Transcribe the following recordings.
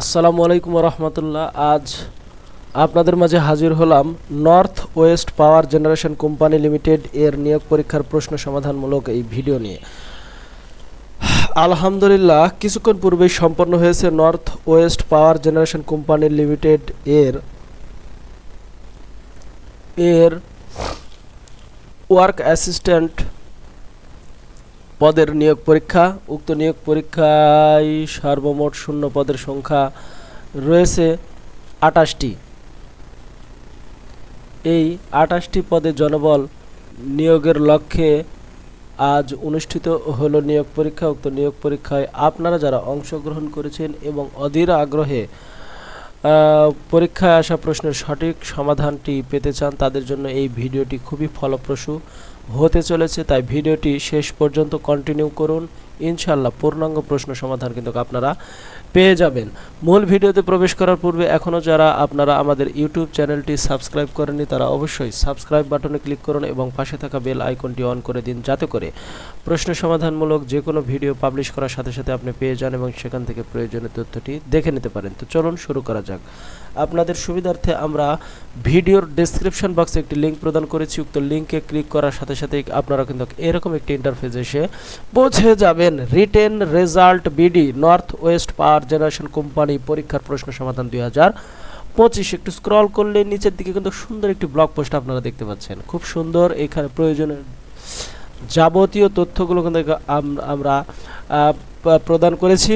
আসসালামু আলাইকুম রহমতুল্লাহ। আজ আপনাদের মাঝে হাজির হলাম north west power generation company limited এর নিয়োগ পরীক্ষার প্রশ্ন সমাধানমূলক এই ভিডিও নিয়ে। আলহামদুলিল্লাহ, কিছুক্ষণ পূর্বেই সম্পন্ন হয়েছে north west power generation company limited এর এর ওয়ার্ক অ্যাসিস্ট্যান্ট পদের নিয়োগ পরীক্ষা, উক্ত নিয়োগ পরীক্ষায় সর্বমোট শূন্য পদের সংখ্যা রয়েছে আটাশটি। এই আটাশটি পদে জনবল নিয়োগের লক্ষ্যে আজ অনুষ্ঠিত হলো নিয়োগ পরীক্ষা, উক্ত নিয়োগ পরীক্ষায় আপনারা যারা অংশগ্রহণ করেছেন এবং অধীর আগ্রহে পরীক্ষায় আসা প্রশ্নের সঠিক সমাধানটি পেতে চান, তাদের জন্য এই ভিডিওটি খুবই ফলপ্রসূ। হতে চলেছে, তাই ভিডিওটি শেষ পর্যন্ত কন্টিনিউ করুন। ইনশাল্লাহ পূর্ণাঙ্গ প্রশ্ন সমাধান কিন্তু আপনারা পেয়ে যাবেন। মূল ভিডিওতে প্রবেশ করার পূর্বে এখনও যারা আপনারা আমাদের ইউটিউব চ্যানেলটি সাবস্ক্রাইব করেননি, তারা অবশ্যই সাবস্ক্রাইব বাটনে ক্লিক করুন এবং পাশে থাকা বেল আইকনটি অন করে দিন, যাতে করে প্রশ্ন সমাধানমূলক যে কোনো ভিডিও পাবলিশ করার সাথে সাথে আপনি পেয়ে যান এবং সেখান থেকে প্রয়োজনীয় তথ্যটি দেখে নিতে পারেন। তো চলুন শুরু করা যাক। আপনাদের সুবিধার্থে আমরা ভিডিওর ডেসক্রিপশন বক্সে একটি লিঙ্ক প্রদান করেছি, উক্ত লিঙ্কে ক্লিক করার সাথে সাথে সাথে আপনারা কিন্তু এরকম একটি ইন্টারফেস এসে পৌঁছে যাবেন। Written result BD north west power generation company পরীক্ষার প্রশ্ন সমাধান দুই হাজার পঁচিশ। একটু স্ক্রল করলে নিচের দিকে কিন্তু সুন্দর একটি ব্লগ পোস্ট আপনারা দেখতে পাচ্ছেন। খুব সুন্দর এখানে প্রয়োজনের যাবতীয় তথ্যগুলো কিন্তু আমরা প্রদান করেছি।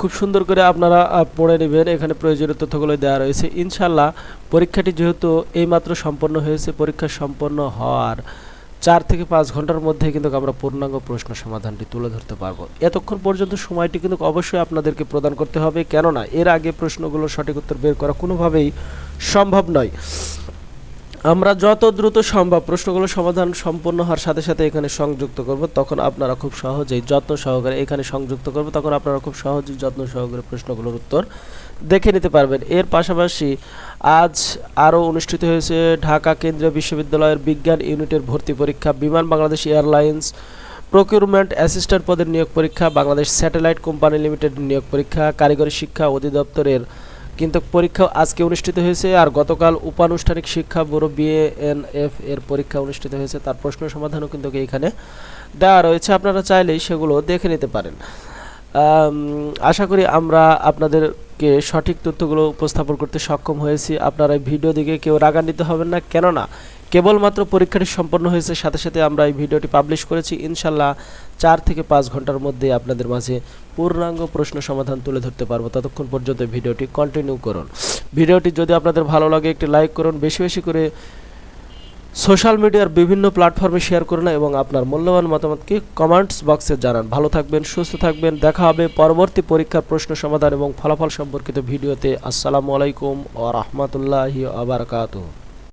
খুব সুন্দর করে আপনারা পড়ে নেবেন। এখানে প্রয়োজনীয় তথ্যগুলো দেওয়া রয়েছে। ইনশাল্লাহ পরীক্ষাটি যেহেতু এইমাত্র সম্পন্ন হয়েছে, পরীক্ষা সম্পন্ন হওয়ার চার থেকে পাঁচ ঘণ্টার মধ্যে কিন্তু আমরা পূর্ণাঙ্গ প্রশ্ন সমাধানটি তুলে ধরতে পারব। এতক্ষণ পর্যন্ত সময়টি কিন্তু অবশ্যই আপনাদেরকে প্রদান করতে হবে। কেননা, এর আগে প্রশ্নগুলো সঠিক উত্তর বের করা কোনোভাবেই সম্ভব নয়। আমরা যত দ্রুত সম্ভব প্রশ্নগুলো সমাধান সম্পন্ন হওয়ার সাথে সাথে এখানে সংযুক্ত করব, তখন আপনারা খুব সহজেই যত্ন সহকারে এখানে সংযুক্ত করব, তখন আপনারা খুব সহজেই যত্ন সহকারে প্রশ্নগুলোর উত্তর দেখে নিতে পারবেন। এর পাশাপাশি আজ আরও অনুষ্ঠিত হয়েছে ঢাকা কেন্দ্রীয় বিশ্ববিদ্যালয়ের বিজ্ঞান ইউনিটের ভর্তি পরীক্ষা, বিমান বাংলাদেশ এয়ারলাইন্স প্রকিউরমেন্ট অ্যাসিস্ট্যান্ট পদের নিয়োগ পরীক্ষা, বাংলাদেশ স্যাটেলাইট কোম্পানি লিমিটেড নিয়োগ পরীক্ষা, কারিগরি শিক্ষা অধিদপ্তরের কিন্তু পরীক্ষা আজকে অনুষ্ঠিত হয়েছে আর গতকাল উপানুষ্ঠানিক শিক্ষা ব্যুরো বিএএনএফ এর পরীক্ষা অনুষ্ঠিত হয়েছে। তার প্রশ্ন সমাধানও কিন্তু এখানে দেওয়া রয়েছে। আপনারা চাইলেই সেগুলো দেখে নিতে পারেন। আশা করি আমরা আপনাদেরকে সঠিক তথ্যগুলো উপস্থাপন করতে সক্ষম হয়েছি। আপনারা এই ভিডিও দিকে কেউ রাগান্বিত হবেন না, কেননা কেবলমাত্র পরীক্ষাটি সম্পন্ন হয়েছে, সাথে সাথে আমরা এই ভিডিওটি পাবলিশ করেছি। ইনশাল্লাহ চার থেকে পাঁচ ঘণ্টার মধ্যে আপনাদের মাঝে পূর্ণাঙ্গ প্রশ্ন সমাধান তুলে ধরতে পারব। ততক্ষণ পর্যন্ত ভিডিওটি কন্টিনিউ করুন। ভিডিওটি যদি আপনাদের ভালো লাগে, একটি লাইক করুন। বেশি বেশি করে সোশ্যাল মিডিয়ার বিভিন্ন প্ল্যাটফর্মে শেয়ার করুন এবং আপনার মূল্যবান মতামতকে কমেন্টস বক্সে জানান। ভালো থাকবেন, সুস্থ থাকবেন। দেখা হবে পরবর্তী পরীক্ষার প্রশ্ন সমাধান এবং ফলাফল সম্পর্কিত ভিডিওতে। আসসালামু আলাইকুম ও রহমতুল্লাহি আবরকাতুহ